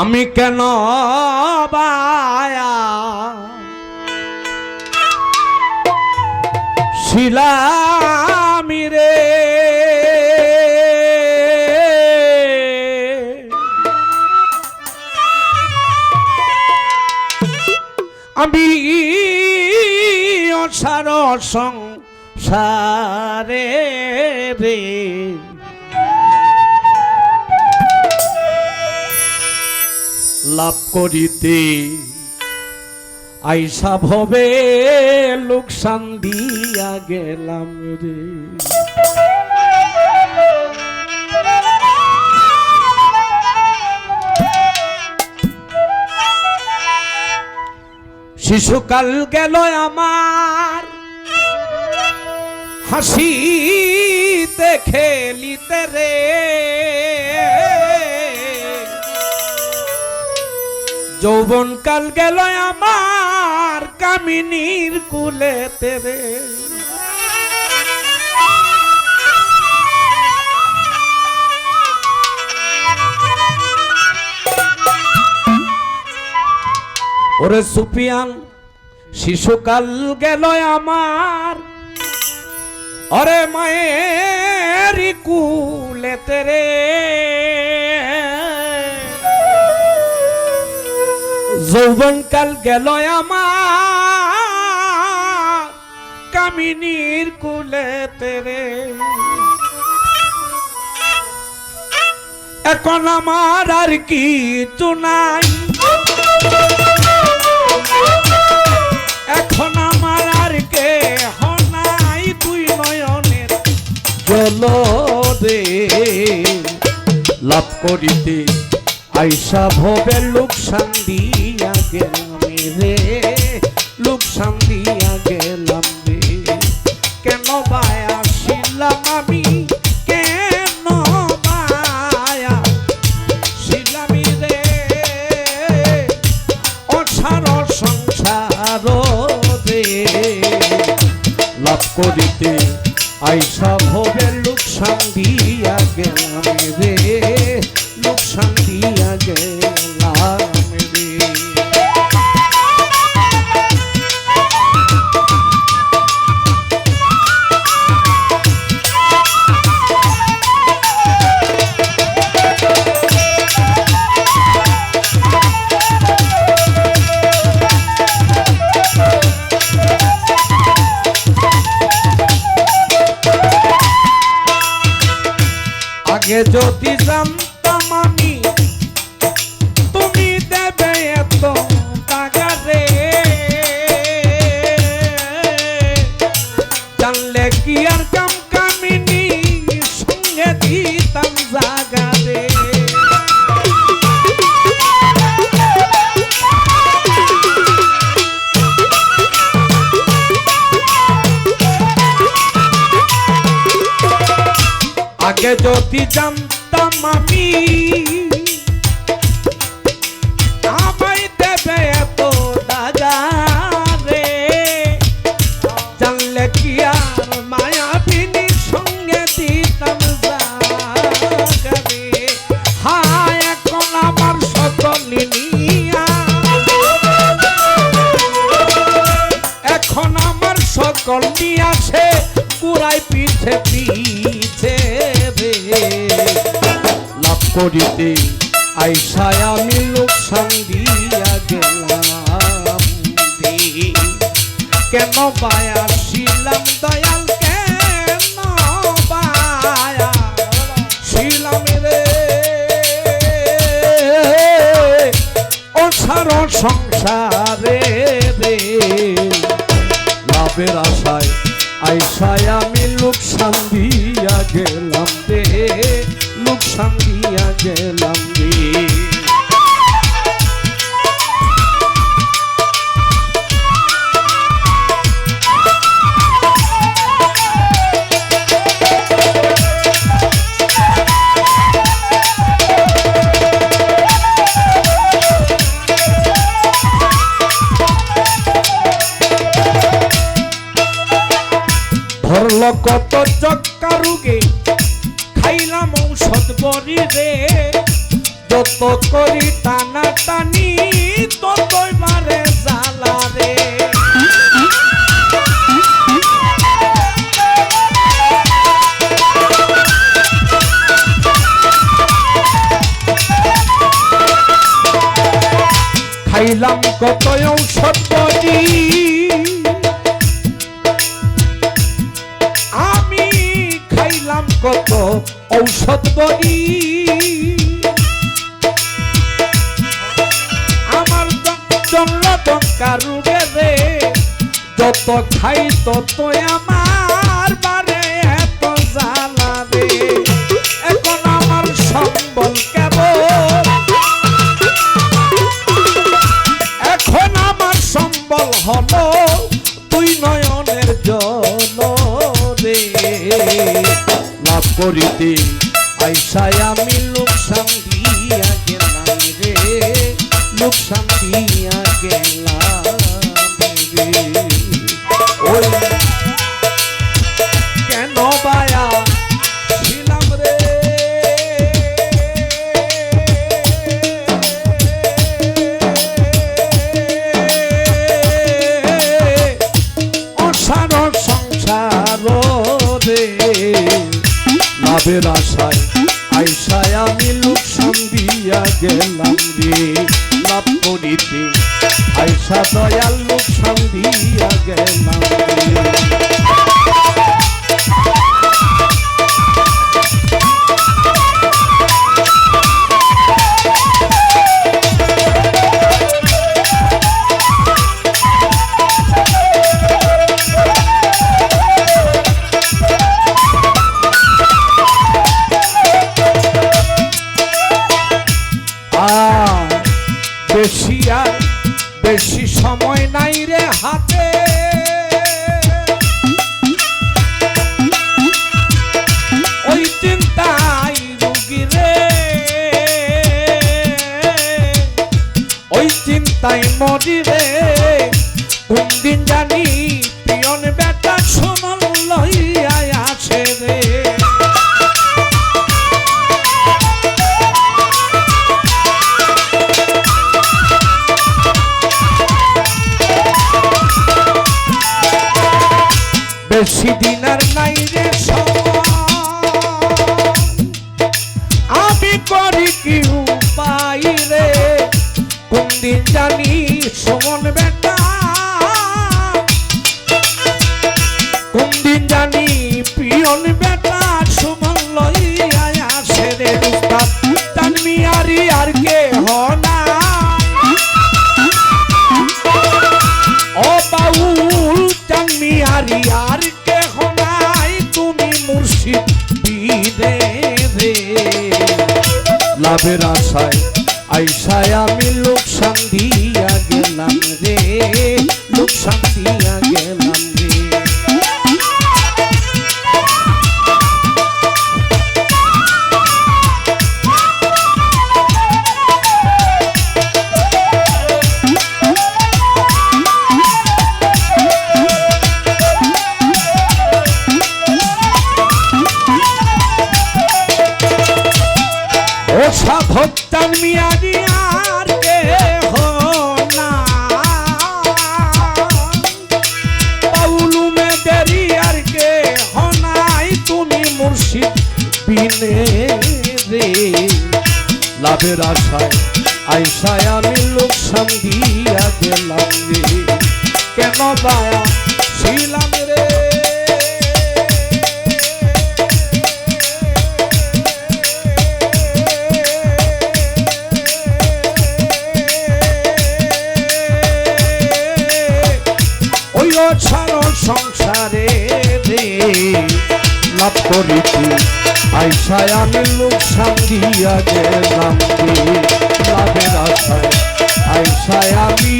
আমি কেন বায়া? শিলামি রে আমি অসার সংসারে রে। লাভ করিতে। আইসা ভবে লোকসান দিয়া গেলাম রে। শিশুকাল গেল আমার। হাসিতে খেলিতে রে। যৌবন কাল গেল আমার কামিনীর কুলেতে রে। ওরে সুপিয়ান শিশুকাল গেল আমার। অরে মায়ের কুলেতে রে। যৌবন কাল গেল আমার। কামিনীর কুলেতে রে। এখন আমার আর কিছু নাই। এখন আমার আর কে নাই দুই নয়নের জল রে, লাভ করিতে আইসা ভবে লোকসান দিয়া গেলাম রে। লোকসান দিয়া গেলাম রে। কেন বায়া ছিলাম আমি? লাভ করিতে আইসা ভবে লোকসান দিয়া গেলাম রে। লোকসান দিয়া গেলাম যদি জানতাম আমি, আমায় দেবে এত দাদা রে। জানলে কি আর মায়াবিনী সঙ্গে দিতাম হায়, এখন আমার সকল নিয়া। এখন আমার সকল নিয়ে আসে, কুড়াই পিছে পিছে করিতে আইসায় আমি লোকসান দিয়া গেলাম। কেন বায়া ছিলাম দয়াল, কেন বায়া ছিলাম রে? অসার সংসারে রে। লাভের আশায় আইসায় আমি লোকসান দিয়া গেলাম রে। গেলাম। কত সত্যি আমি খাইলাম কত ঔষধ বড়ি আমার জন্য দঙ্কার রে যত খাই তত আমার করিতে। আইসায় আমি লোকসান দিয়া গেলাম রে। লোকসান দিয়া গেলাম। লাভের আশায় আইসায় আমি লোকসান দিয়া গেলাম রে। লাভ করিতে আইসা দয়াল ওই চিন্তায় মরি রে কোন দিন জানি পিয়ন বেটা সমান লইয়া আছে রে বেশি দিন আর নাই রে সময়। জানি, সমন বেটা। কোন দিন জানি আরি কে হনা ও বাউল আরি কে হনাই তুমি মুর্শিদ বিদে লাভের আশায় আইসায় আমি লোকসান দিয়া গেলাম রে লোকসান দিয়া গেলাম। লাভের আশায় আইসায় আমি লোকসান দিয়া গেলাম কেন বায়া ছিলাম রে? আমি লোকসান দিয়া গেলাম লাভের আশায় আইসায় আমি।